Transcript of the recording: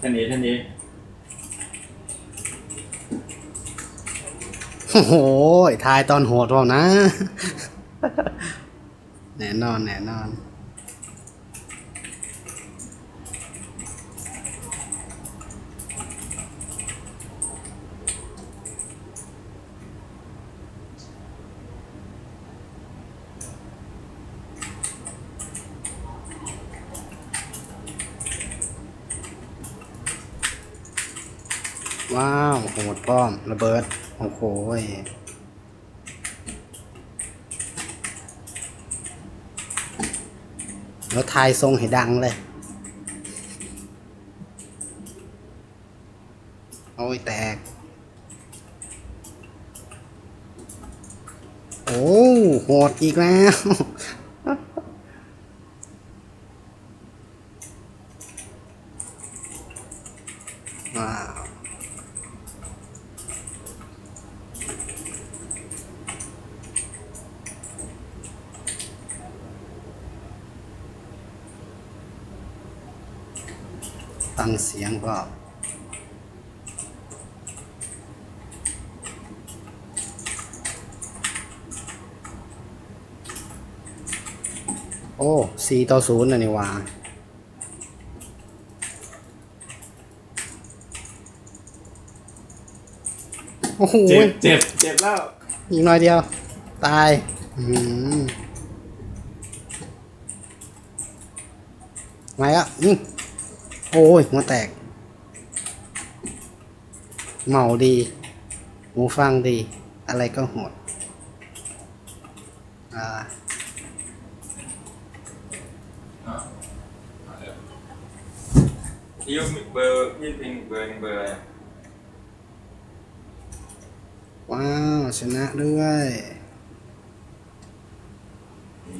ท่านนี้ท่านนี้ โอ้โหทายตอนโหดเปล่านะ แน่นอนแน่นอน ว้าวโหดป้อม ระเบิด โอ้โหยแล้วทายทรงให้ดังเลย โอ้ย แตก โอ้โหดอีกแล้วว้าว ฟังเสียงก็โอ้สี่ต่อศูนย์นะนี่หว่าโอ้โหเจ็บ เจ็บ เจ็บแล้ว อีกหน่อยเดียว ตาย อืมมาอะอืม โอ้ยหัวแตก เมาดี หูฟังดี อะไรก็โหดอ่ายูเบอร์ยี่สิบเบอร์หนึ่งเบอร์อะไรว้าว ชนะด้วย